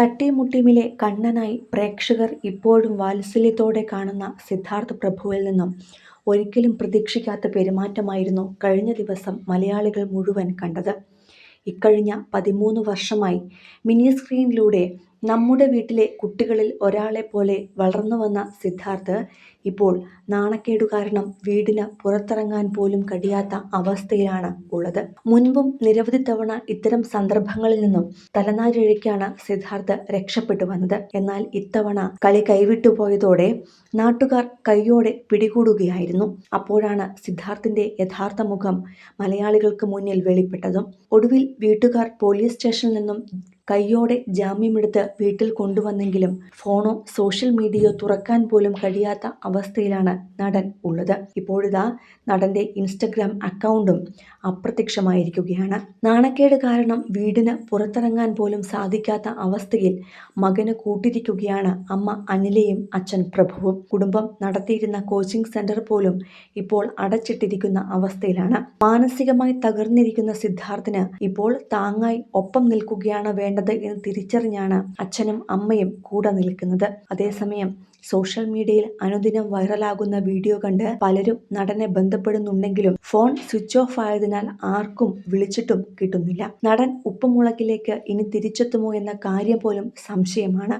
തട്ടിമുട്ടിയുമിലെ കണ്ണനായി പ്രേക്ഷകർ ഇപ്പോഴും വാത്സല്യത്തോടെ കാണുന്ന സിദ്ധാർത്ഥ് പ്രഭുവിൽ നിന്നും ഒരിക്കലും പ്രതീക്ഷിക്കാത്ത പെരുമാറ്റമായിരുന്നു കഴിഞ്ഞ ദിവസം മലയാളികൾ മുഴുവൻ കണ്ടത്. ഇക്കഴിഞ്ഞ പതിമൂന്ന് വർഷമായി മിനി സ്ക്രീനിലൂടെ നമ്മുടെ വീട്ടിലെ കുട്ടികളിൽ ഒരാളെ പോലെ വളർന്നു വന്ന സിദ്ധാർത്ഥ് ഇപ്പോൾ നാണക്കേടു കാരണം വീടിന് പുറത്തിറങ്ങാൻ പോലും കഴിയാത്ത അവസ്ഥയിലാണ് ഉള്ളത്. മുൻപും നിരവധി തവണ ഇത്തരം സന്ദർഭങ്ങളിൽ നിന്നും തലനാരിഴയ്ക്കാണ് സിദ്ധാർത്ഥ് രക്ഷപ്പെട്ടു വന്നത്. എന്നാൽ ഇത്തവണ കളി കൈവിട്ടുപോയതോടെ നാട്ടുകാർ കൈയോടെ പിടികൂടുകയായിരുന്നു. അപ്പോഴാണ് സിദ്ധാർത്ഥിന്റെ യഥാർത്ഥ മുഖം മലയാളികൾക്ക് മുന്നിൽ വെളിപ്പെട്ടതും. ഒടുവിൽ വീട്ടുകാർ പോലീസ് സ്റ്റേഷനിൽ നിന്നും കയ്യോടെ ജാമ്യമെടുത്ത് വീട്ടിൽ കൊണ്ടുവന്നെങ്കിലും ഫോണോ സോഷ്യൽ മീഡിയയോ തുറക്കാൻ പോലും കഴിയാത്ത അവസ്ഥയിലാണ് നടൻ ഉള്ളത്. ഇപ്പോഴിതാ നടന്റെ ഇൻസ്റ്റഗ്രാം അക്കൗണ്ടും അപ്രത്യക്ഷമായിരിക്കുകയാണ്. നാണക്കേട് കാരണം വീടിന് പുറത്തിറങ്ങാൻ പോലും സാധിക്കാത്ത അവസ്ഥയിൽ മകന് കൂട്ടിരിക്കുകയാണ് അമ്മ അനിലയും അച്ഛൻ പ്രഭുവും. കുടുംബം നടത്തിയിരുന്ന കോച്ചിംഗ് സെന്റർ പോലും ഇപ്പോൾ അടച്ചിട്ടിരിക്കുന്ന അവസ്ഥയിലാണ്. മാനസികമായി തകർന്നിരിക്കുന്ന സിദ്ധാർത്ഥിന് ഇപ്പോൾ താങ്ങായി ഒപ്പം നിൽക്കുകയാണ് വേണ്ടത് എന്ന് തിരിച്ചറിഞ്ഞാണ് അച്ഛനും അമ്മയും കൂടെ നിൽക്കുന്നത്. അതേസമയം സോഷ്യൽ മീഡിയയിൽ അനുദിനം വൈറലാകുന്ന വീഡിയോ കണ്ട് പലരും നടനെ ബന്ധപ്പെടുന്നുണ്ടെങ്കിലും ഫോൺ സ്വിച്ച് ഓഫ് ആയതിനാൽ ആർക്കും വിളിച്ചിട്ടും കിട്ടുന്നില്ല. നടൻ ഉപ്പുമുളകിലേക്ക് ഇനി തിരിച്ചെത്തുമോ എന്ന കാര്യം പോലും സംശയമാണ്.